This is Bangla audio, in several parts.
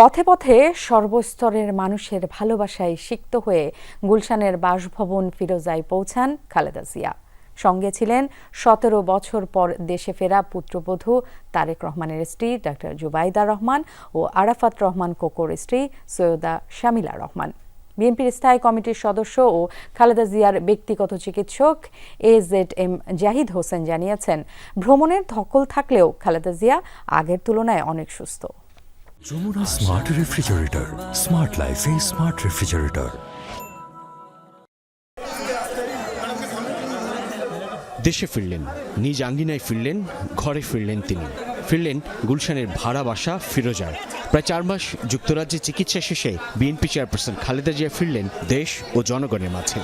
পথে পথে সর্বস্তরের মানুষের ভালোবাসায় সিক্ত হয়ে গুলশানের বাসভবন ফিরোজায় পৌঁছান খালেদা জিয়া। সঙ্গে ছিলেন সতেরো বছর পর দেশে ফেরা পুত্রবধূ তারেক রহমানের স্ত্রী ডাক্তার জুবাইদা রহমান ও আরাফাত রহমান কোকোর স্ত্রী সৈয়দা শামিলা রহমান। বিএনপির স্থায়ী কমিটির সদস্য ও খালেদা জিয়ার ব্যক্তিগত চিকিৎসক A Z M Zahid Hossain জানিয়েছেন, ভ্রমণের ধকল থাকলেও খালেদা জিয়া আগের তুলনায় অনেক সুস্থ। যমুনা স্মার্ট রেফ্রিজারেটর স্মার্ট লাইফে স্মার্ট রেফ্রিজারেটর দেশে ফিরলেন, নিজ আঙ্গিনায় ফিরলেন, ঘরে ফিরলেন তিনি। ফিরলেন গুলশানের ভাড়া বাসা ফিরোজার। প্রায় চার মাস যুক্তরাজ্যে চিকিৎসা শেষে বিএনপি চেয়ারপারসন খালেদা জিয়া ফিরলেন দেশ ও জনগণের মাঝে।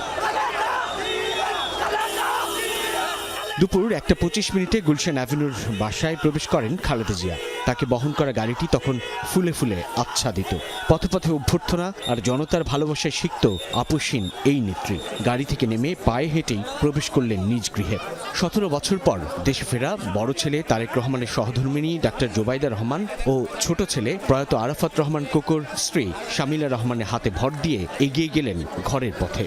দুপুর একটা পঁচিশ মিনিটে গুলশান অ্যাভিনিউর বাসায় প্রবেশ করেন খালেদা জিয়া। তাকে বহন করা গাড়িটি তখন ফুলে ফুলে আচ্ছাদিত। পথে পথে অভ্যর্থনা আর জনতার ভালোবাসায় সিক্ত আপুসীন এই নেত্রী। গাড়ি থেকে নেমে পায়ে হেঁটেই প্রবেশ করলেন নিজ গৃহে। সতেরো বছর পর দেশে ফেরা বড় ছেলে তারেক রহমানের সহধর্মিণী ডাক্তার জোবাইদা রহমান ও ছোট ছেলে প্রয়াত আরাফাত রহমান কোকর স্ত্রী শামিলা রহমানের হাতে ভর দিয়ে এগিয়ে গেলেন ঘরের পথে।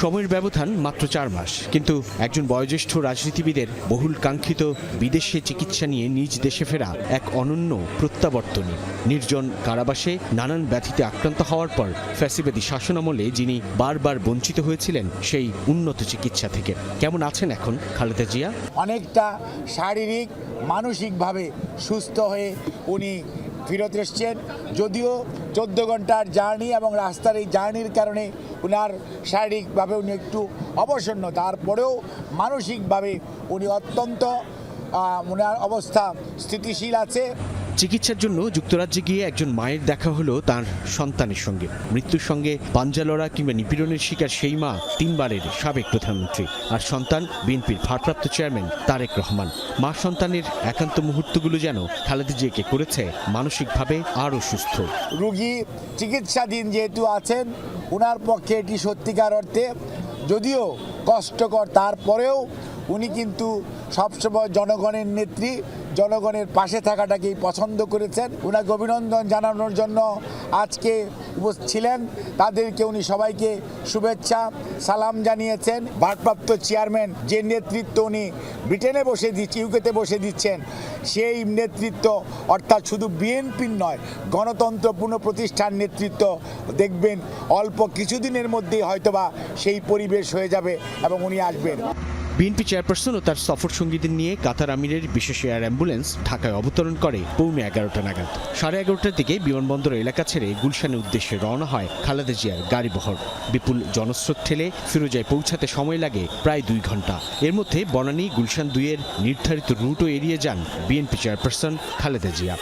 সময়ের ব্যবধান মাত্র চার মাস। কিন্তু একজন বয়োজ্যেষ্ঠ রাজনীতিবিদের বহুল কাঙ্ক্ষিত বিদেশে চিকিৎসা নিয়ে নিজ দেশে ফেরা এক অনন্য প্রত্যাবর্তনী। নির্জন কারাবাসে নানান ব্যাধিতে আক্রান্ত হওয়ার পর ফ্যাসিবাদী শাসনামলে যিনি বারবার বঞ্চিত হয়েছিলেন, সেই উন্নত চিকিৎসা থেকে। কেমন আছেন এখন খালেদা জিয়া? অনেকটা শারীরিক, মানসিকভাবে সুস্থ হয়ে উনি ফিরত এসছেন। যদিও চোদ্দ ঘণ্টার জার্নি এবং রাস্তার এই জার্নির কারণে উনার শারীরিকভাবে উনি একটু অবসন্ন। তারপরেও মানসিকভাবে উনি অত্যন্ত ওনার অবস্থা স্থিতিশীল আছে। চিকিৎসার জন্য যুক্তরাজ্যে গিয়ে একজন মায়ের দেখা হলো তার সন্তানের সঙ্গে। মৃত্যুর সঙ্গে পাঞ্জা লড়া কিংবা নিপীড়নের শিকার সেই মা তিনবারের সাবেক প্রধানমন্ত্রী। আর সন্তান বিএনপির ভারপ্রাপ্ত চেয়ারম্যান তারেক রহমান। মা সন্তানের একান্ত মুহূর্তগুলো যেন খালেদা জিয়াকে করেছে মানসিকভাবে আরও সুস্থ। রুগী চিকিৎসাধীন যেহেতু আছেন ওনার পক্ষে এটি সত্যিকার অর্থে যদিও কষ্টকর। তারপরেও উনি কিন্তু সবসময় জনগণের নেত্রী জনগণের পাশে থাকাটাকেই পছন্দ করেছেন? ওনাকে অভিনন্দন জানানোর জন্য আজকে ছিলেন তাদেরকে উনি সবাইকে শুভেচ্ছা, সালাম জানিয়েছেন। ভারপ্রাপ্ত চেয়ারম্যান যে নেতৃত্ব উনি ব্রিটেনে বসে দিচ্ছে ইউকেতে বসে দিচ্ছেন, সেই নেতৃত্ব অর্থাৎ শুধু বিএনপির নয় গণতন্ত্র পুনঃপ্রতিষ্ঠার নেতৃত্ব দেখবেন অল্প কিছুদিনের মধ্যেই হয়তোবা সেই পরিবেশ হয়ে যাবে এবং উনি আসবেন। বিএনপি চেয়ারপারসন ও তার সফর সঙ্গীদের নিয়ে কাতার আমিরের বিশেষ এয়ার অ্যাম্বুলেন্স ঢাকায় অবতরণ করে পৌনে এগারোটা নাগাদ। সাড়ে এগারোটার দিকে বিমানবন্দর এলাকা ছেড়ে গুলশানের উদ্দেশ্যে রওনা হয় খালেদা জিয়ার গাড়িবহর বিপুল জনস্রোত ঠেলে ফিরোজায় পৌঁছাতে সময় লাগে প্রায় দুই ঘণ্টা। এর মধ্যে বনানী, গুলশান দুইয়ের নির্ধারিত রুটও এড়িয়ে যান বিএনপি চেয়ারপারসন খালেদা জিয়া।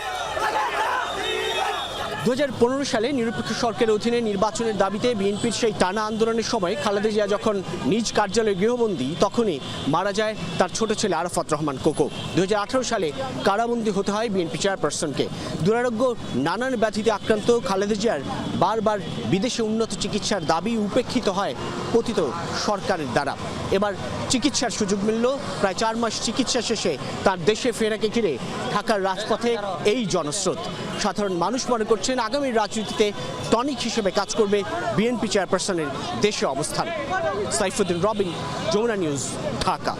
দু হাজার পনেরো সালে নিরপেক্ষ সরকারের অধীনে নির্বাচনের দাবিতে বিএনপির সেই টানা আন্দোলনের সময় খালেদা জিয়া যখন নিজ কার্যালয়ে গৃহবন্দী, তখনই মারা যায় তার ছোট ছেলে আরাফাত রহমান কোকো। দু হাজার আঠারো সালে কারাবন্দী হতে হয় বিএনপি চেয়ারপারসনকে। দুরারোগ্য নানান ব্যাধিতে আক্রান্ত খালেদা জিয়ার বারবার বিদেশে উন্নত চিকিৎসার দাবি উপেক্ষিত হয় পতিত সরকারের দ্বারা। এবার চিকিৎসার সুযোগ মিলল, প্রায় চার মাস চিকিৎসা শেষে তার দেশে ফেরাকে ঘিরে ঢাকার রাজপথে এই জনস্রোত। সাধারণ মানুষ মনে করছেন আগামী রাজনীতিতে টনিক হিসেবে কাজ করবে বিএনপি চেয়ারপারসনের দেশে অবস্থান। সাইফুদ্দিন রবিন, যমুনা নিউজ, ঢাকা।